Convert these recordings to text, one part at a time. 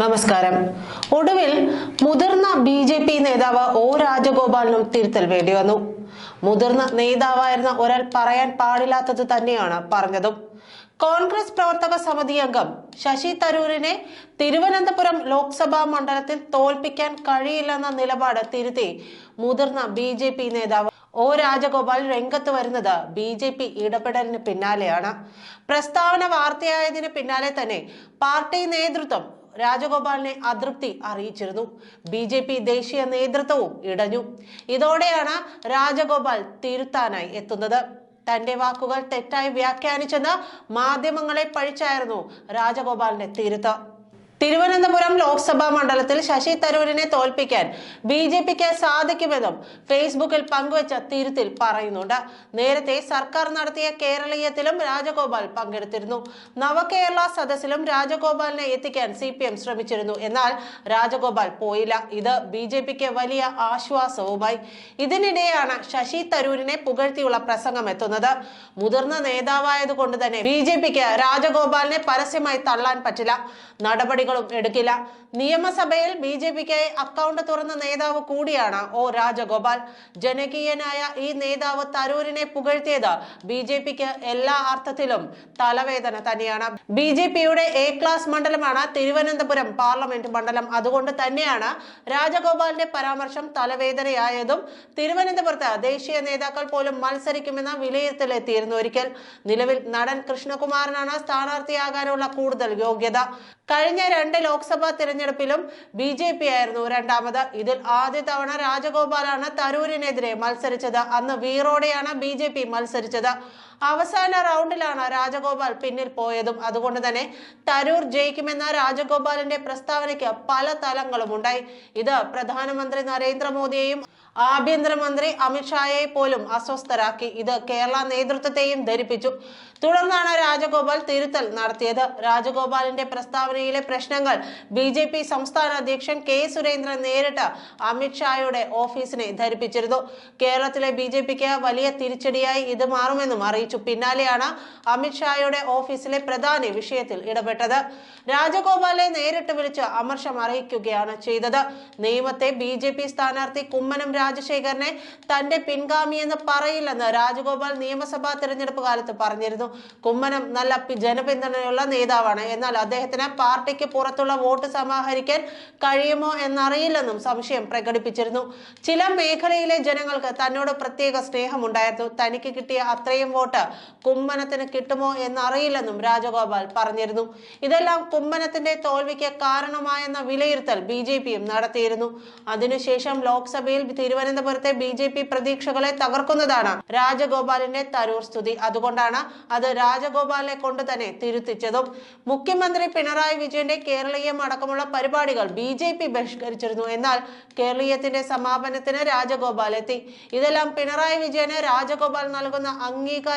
നമസ്കാരം. ഒടുവിൽ മുതിർന്ന ബി ജെ പി നേതാവ് ഒ രാജഗോപാലിനും തിരുത്തൽ വേണ്ടി വന്നു. മുതിർന്ന നേതാവായിരുന്ന ഒരാൾ പറയാൻ പാടില്ലാത്തത് തന്നെയാണ് പറഞ്ഞതും. കോൺഗ്രസ് പ്രവർത്തക സമിതി അംഗം ശശി തരൂരിനെ തിരുവനന്തപുരം ലോക്സഭാ മണ്ഡലത്തിൽ തോൽപ്പിക്കാൻ കഴിയില്ലെന്ന നിലപാട് തിരുത്തി മുതിർന്ന ബി ജെ പി നേതാവ് ഒ രാജഗോപാൽ രംഗത്ത് വരുന്നത് ബി ജെ പി ഇടപെടലിന് പിന്നാലെയാണ്. പ്രസ്താവന വാർത്തയായതിന് പിന്നാലെ തന്നെ പാർട്ടി നേതൃത്വം രാജഗോപാലിനെ അതൃപ്തി അറിയിച്ചിരുന്നു. ബി ജെ പി ദേശീയ നേതൃത്വവും ഇടഞ്ഞു. ഇതോടെയാണ് രാജഗോപാൽ തിരുത്താനായി എത്തുന്നത്. തന്റെ വാക്കുകൾ തെറ്റായി വ്യാഖ്യാനിച്ചെന്ന് മാധ്യമങ്ങളെ പഴിച്ചായിരുന്നു രാജഗോപാലിന്റെ തിരുത്ത്. തിരുവനന്തപുരം ലോക്സഭാ മണ്ഡലത്തിൽ ശശി തരൂരിനെ തോൽപ്പിക്കാൻ ബി ജെ പിക്ക് സാധിക്കുമെന്നും ഫേസ്ബുക്കിൽ പങ്കുവച്ച തിരുത്തിൽ പറയുന്നുണ്ട്. നേരത്തെ സർക്കാർ നടത്തിയ കേരളീയത്തിലും രാജഗോപാൽ പങ്കെടുത്തിരുന്നു. നവകേരള സദസ്സിലും രാജഗോപാലിനെ എത്തിക്കാൻ സി ശ്രമിച്ചിരുന്നു. എന്നാൽ രാജഗോപാൽ പോയില്ല. ഇത് ബി വലിയ ആശ്വാസവുമായി. ഇതിനിടെയാണ് ശശി തരൂരിനെ പുകഴ്ത്തിയുള്ള പ്രസംഗം എത്തുന്നത്. മുതിർന്ന നേതാവായതുകൊണ്ട് തന്നെ ബി രാജഗോപാലിനെ പരസ്യമായി തള്ളാൻ പറ്റില്ല. നടപടികളും എടുക്കില്ല. നിയമസഭയിൽ ബി ജെ പിക്കായി അക്കൗണ്ട് തുറന്ന നേതാവ് കൂടിയാണ് ഒ രാജഗോപാൽ. ജനകീയനായ ഈ നേതാവ് തരൂരിനെ പുകഴ്ത്തിയത് ബി ജെ പിക്ക് എല്ലാ അർത്ഥത്തിലും തലവേദന തന്നെയാണ്. ബി ജെ പിയുടെ എ ക്ലാസ് മണ്ഡലമാണ് തിരുവനന്തപുരം പാർലമെന്റ് മണ്ഡലം. അതുകൊണ്ട് തന്നെയാണ് രാജഗോപാലിന്റെ പരാമർശം തലവേദനയായതും തിരുവനന്തപുരത്ത് ദേശീയ നേതാക്കൾ പോലും മത്സരിക്കുമെന്ന വിലയിരുത്തലെത്തിയിരുന്നു ഒരിക്കൽ. നിലവിൽ നടൻ കൃഷ്ണകുമാരനാണ് സ്ഥാനാർത്ഥിയാകാനുള്ള കൂടുതൽ യോഗ്യത. കഴിഞ്ഞ രണ്ട് ലോക്സഭാ തിരഞ്ഞെടുപ്പിലും ബി ജെ പി ആയിരുന്നു രണ്ടാമത്. ഇതിൽ ആദ്യ തവണ രാജഗോപാലാണ് തരൂരിനെതിരെ മത്സരിച്ചത്. അന്ന് വീറോടെയാണ് ബി ജെ പി മത്സരിച്ചത്. അവസാന റൗണ്ടിലാണ് രാജഗോപാൽ പിന്നിൽ പോയതും. അതുകൊണ്ട് തന്നെ തരൂർ ജയിക്കുമെന്ന രാജഗോപാലിന്റെ പ്രസ്താവനയ്ക്ക് പല തലങ്ങളും ഉണ്ടായി. ഇത് പ്രധാനമന്ത്രി നരേന്ദ്രമോദിയെയും ആഭ്യന്തരമന്ത്രി അമിത്ഷായെ പോലും അസ്വസ്ഥരാക്കി. ഇത് കേരള നേതൃത്വത്തെയും ധരിപ്പിച്ചു. തുടർന്നാണ് രാജഗോപാൽ തിരുത്തൽ നടത്തിയത്. രാജഗോപാലിന്റെ പ്രസ്താവനയിലെ പ്രശ്നങ്ങൾ ബി ജെ പി സംസ്ഥാന അധ്യക്ഷൻ കെ സുരേന്ദ്രൻ നേരിട്ട് അമിത്ഷായുടെ ഓഫീസിനെ ധരിപ്പിച്ചിരുന്നു. കേരളത്തിലെ ബി വലിയ തിരിച്ചടിയായി ഇത് മാറുമെന്നും അറിയിച്ചു. പിന്നാലെയാണ് അമിത്ഷായുടെ ഓഫീസിലെ പ്രധാന വിഷയത്തിൽ ഇടപെട്ടത്. രാജഗോപാലെ നേരിട്ട് വിളിച്ച് അമർഷം അറിയിക്കുകയാണ് ചെയ്തത്. നിയമത്തെ ബി ജെ പി സ്ഥാനാർത്ഥി കുമ്മനം രാജശേഖരനെ തന്റെ പിൻഗാമിയെന്ന് പറയില്ലെന്ന് രാജഗോപാൽ നിയമസഭാ തെരഞ്ഞെടുപ്പ് കാലത്ത് പറഞ്ഞിരുന്നു. കുമ്മനം നല്ല ജനപിന്തുണയുള്ള നേതാവാണ്. എന്നാൽ അദ്ദേഹത്തിന് പാർട്ടിക്ക് പുറത്തുള്ള വോട്ട് സമാഹരിക്കാൻ കഴിയുമോ എന്നറിയില്ലെന്നും സംശയം പ്രകടിപ്പിച്ചിരുന്നു. ചില മേഖലയിലെ ജനങ്ങൾക്ക് തന്നോട് പ്രത്യേക സ്നേഹമുണ്ടായിരുന്നു. തനിക്ക് കിട്ടിയ അത്രയും വോട്ട് കുമ്മനത്തിന് കിട്ടുമോ എന്നറിയില്ലെന്നും രാജഗോപാൽ പറഞ്ഞിരുന്നു. ഇതെല്ലാം കുമ്മനത്തിന്റെ തോൽവിക്ക് കാരണമായെന്ന വിലയിരുത്തൽ ബി ജെ പിയും നടത്തിയിരുന്നു. അതിനുശേഷം ലോക്സഭയിൽ തിരുവനന്തപുരത്തെ ബി ജെ പി പ്രതീക്ഷകളെ തകർക്കുന്നതാണ് രാജഗോപാലിന്റെ തരൂർ സ്തുതി. അതുകൊണ്ടാണ് അത് രാജഗോപാലിനെ കൊണ്ട് തന്നെ തിരുത്തിച്ചതും. മുഖ്യമന്ത്രി പിണറായി വിജയന്റെ കേരളീയം അടക്കമുള്ള പരിപാടികൾ ബി ജെ പി ബഹിഷ്കരിച്ചിരുന്നു. എന്നാൽ കേരളീയത്തിന്റെ സമാപനത്തിന് രാജഗോപാൽ എത്തി. ഇതെല്ലാം പിണറായി വിജയന് രാജഗോപാൽ നൽകുന്ന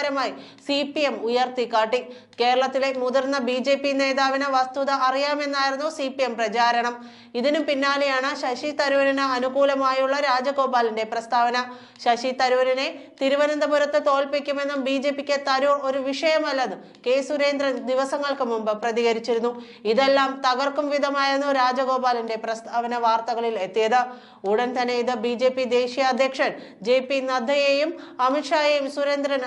അംഗീകാരമായി സി പി എം ഉയർത്തിക്കാട്ടി കേരളത്തിലെ മുതിർന്ന ബി ജെ പി നേതാവിന് വസ്തുത അറിയാമെന്നായിരുന്നു സി പി എം പ്രചാരണം. ഇതിനു പിന്നാലെയാണ് ശശി തരൂരിന് അനുകൂലമായുള്ള രാജഗോപാലിന്റെ പ്രസ്താവന. ശശി തരൂരിനെ തിരുവനന്തപുരത്ത് തോൽപ്പിക്കുമെന്നും ബി ജെ പിക്ക് തരൂർ ഒരു വിഷയമല്ലെന്നും കെ സുരേന്ദ്രൻ ദിവസങ്ങൾക്ക് മുമ്പ് പ്രതികരിച്ചിരുന്നു. ഇതെല്ലാം തകർക്കും വിധമായിരുന്നു രാജഗോപാലിന്റെ പ്രസ്താവന വാർത്തകളിൽ എത്തിയത്. ഉടൻ തന്നെ ഇത് ബി ദേശീയ അധ്യക്ഷൻ ജെ പി നദ്ദയെയും അമിത്ഷായെയും സുരേന്ദ്രൻ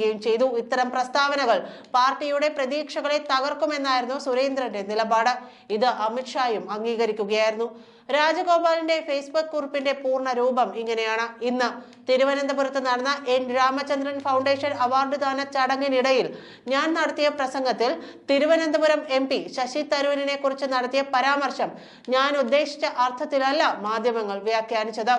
അറിയിക്കുകയും ചെയ്തു. ഇത്തരം പ്രസ്താവനകൾ പാർട്ടിയുടെ പ്രതീക്ഷകളെ തകർക്കുമെന്നായിരുന്നു സുരേന്ദ്രന്റെ നിലപാട്. ഇത് അമിത്ഷായും അംഗീകരിക്കുകയായിരുന്നു. രാജഗോപാലിന്റെ ഫേസ്ബുക്ക് കുറിപ്പിന്റെ പൂർണ രൂപം ഇങ്ങനെയാണ്. ഇന്ന് തിരുവനന്തപുരത്ത് നടന്ന എൻ. രാമചന്ദ്രൻ ഫൗണ്ടേഷൻ അവാർഡ് ദാന ചടങ്ങിനിടയിൽ ഞാൻ നടത്തിയ പ്രസംഗത്തിൽ തിരുവനന്തപുരം എം പി ശശി തരൂരിനെ കുറിച്ച് നടത്തിയ പരാമർശം ഞാൻ ഉദ്ദേശിച്ച അർത്ഥത്തിലല്ല മാധ്യമങ്ങൾ വ്യാഖ്യാനിച്ചത്.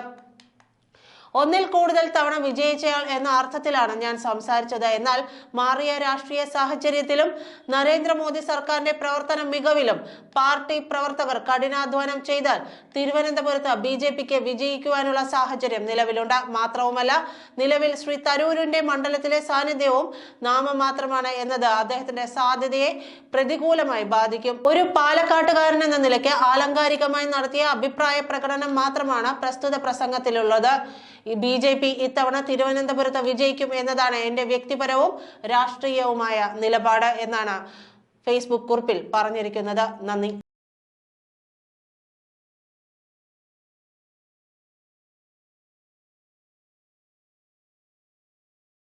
ഒന്നിൽ കൂടുതൽ തവണ വിജയിച്ചയാൾ എന്ന അർത്ഥത്തിലാണ് ഞാൻ സംസാരിച്ചത്. എന്നാൽ മാറിയ രാഷ്ട്രീയ സാഹചര്യത്തിലും നരേന്ദ്രമോദി സർക്കാരിന്റെ പ്രവർത്തന മികവിലും പാർട്ടി പ്രവർത്തകർ കഠിനാധ്വാനം ചെയ്താൽ തിരുവനന്തപുരത്ത് ബി ജെ പിക്ക് വിജയിക്കുവാനുള്ള സാഹചര്യം നിലവിലുണ്ട്. മാത്രവുമല്ല നിലവിൽ ശ്രീ തരൂരിന്റെ മണ്ഡലത്തിലെ സാന്നിധ്യവും നാമമാത്രമാണ് എന്നത് അദ്ദേഹത്തിന്റെ സാധ്യതയെ പ്രതികൂലമായി ബാധിക്കും. ഒരു പാലക്കാട്ടുകാരൻ എന്ന നിലയ്ക്ക് ആലങ്കാരികമായി നടത്തിയ അഭിപ്രായ പ്രകടനം മാത്രമാണ് പ്രസ്തുത പ്രസംഗത്തിലുള്ളത്. ബി ജെ പി ഇത്തവണ തിരുവനന്തപുരത്ത് വിജയിക്കും എന്നതാണ് എന്റെ വ്യക്തിപരവും രാഷ്ട്രീയവുമായ നിലപാട് എന്നാണ് ഫേസ്ബുക്ക് കുറിപ്പിൽ പറഞ്ഞിരിക്കുന്നത്. നന്ദി.